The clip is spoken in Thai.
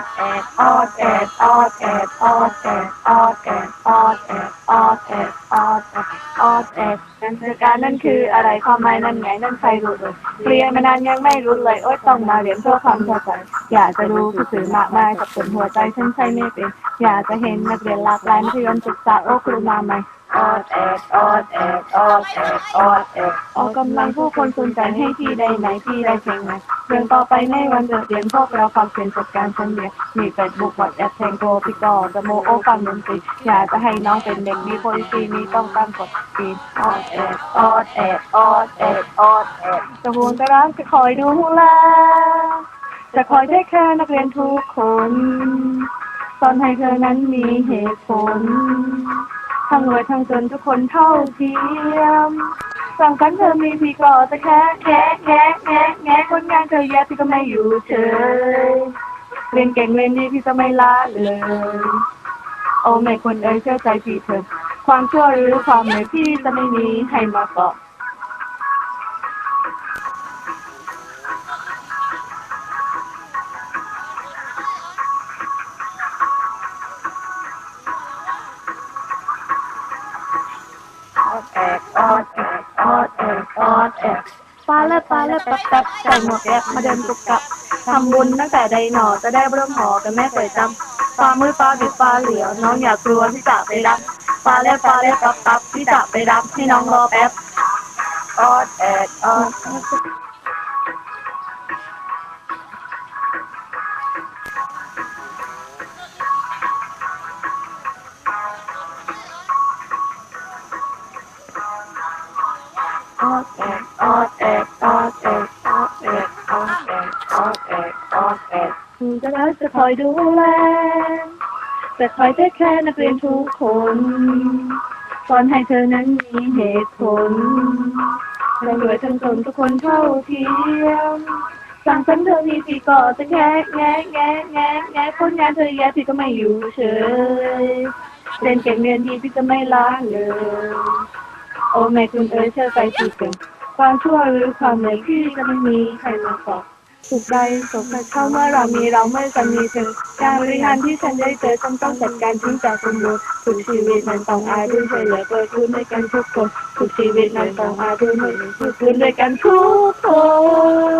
ดแอดออดแอดออดแอดออดแอดออดแอดออดแอดออดแอดออดแอดออดแอดนั่นคือการนั่นคืออะไรความหมายนั่นไงนั่นใครรู้เลยเรียนมานานยังไม่รู้เลยโอ๊ยต้องมาเรียนเพื่อความเข้าใจอยากจะรู้ผู้สื่อมากมายกับส่วนหัวใจฉันใช่ไม่เป็นอยากจะเห็นนักเรียนหลากหลายมัธยมศึกษาโอ้ครูมาใหม่ ออดแอดออดแอดออดแอดออดแอดออกกำลังผู้คนสนใจให้พี่ได้ไหนพี่ได้เพียงไหนเรื่องต่อไปในวันเลิกเรียนพวกเราความเพียรจัดการชั้นเรียมีเฟซบุ๊กวอทแอปแทงโกพี่กอดโมโอฟังดนตรีอยากจะให้น้องเป็นเด็กมีโพลิซีนี้ต้องตั้งกฎปีนออดแอดออดแอดออดแอดออดแอดจะห่วงจะรักจะคอยดูแลจะคอยได้แค่นักเรียนทุกคนสอนให้เธอนั้นมีเหตุผล ทั้งรวยทั้งจนทุกคนเท่าเทียมสั่งกันเธอมีพี่ก็จะแค่แค่แค่แค่แค่คนงานเธอแย่พี่ก็ไม่อยู่เฉยเรียนเก่งเรียนดีพี่จะไม่ละเลยโอ้ไม่คนเอ่ยเชื่อใจพี่เถอะความชั่วหรือความเหนื่อยพี่จะไม่มีให้มาเกาะ กออดแอกออดแอกออดแอกปาและปาและปับปับใส่หมวกแก๊ปมาเดินตุกกับทำบุญตั้งแต่ใดหนอจะได้เริ่มหอกันแม่เคยจำปลามือปลาบิดปลาเหลียว น้องอย่ากลัวที่จะไปรับปลาและปลาและปับปับที่จะไปรับให้น้องรอแป๊บออดแอกออด คุณจะรักจะคอยดูแลแต่คอยได้แค่นักเรียนทุกคนสอนให้เธอนั้นมีเหตุผลเรารวยทั้งตนทุกคนเท่าเทียมสั่งสรรเธอมีพี่ก็จะแง่แง่แง่แง่แง่ผลงานเธอแย่พี่ก็ไม่อยู่เฉยเรียนเก่งเรียนดีพี่จะไม่ล้าเลย โอแม่คุณเอ๋ยเชื่อใจพี่เป็นความชั่วหรือความเหนที่จะไม่มีใครมาตอบสุขใดสุขใดเข้าเมื่อเรามีเราเมื่อจะมีเธอการบริหารที่ฉันได้เจอฉันต้องจัดการทิ้งจากสมบูรณ์ทุกชีวิตนั้นต้องอาด้วยช่วยเหลือเกิดทุนด้วยกันทุกคนถูกชีวิตนั้นต้องอาด้วยเหลือเกิดทุนด้วยกันทุกคน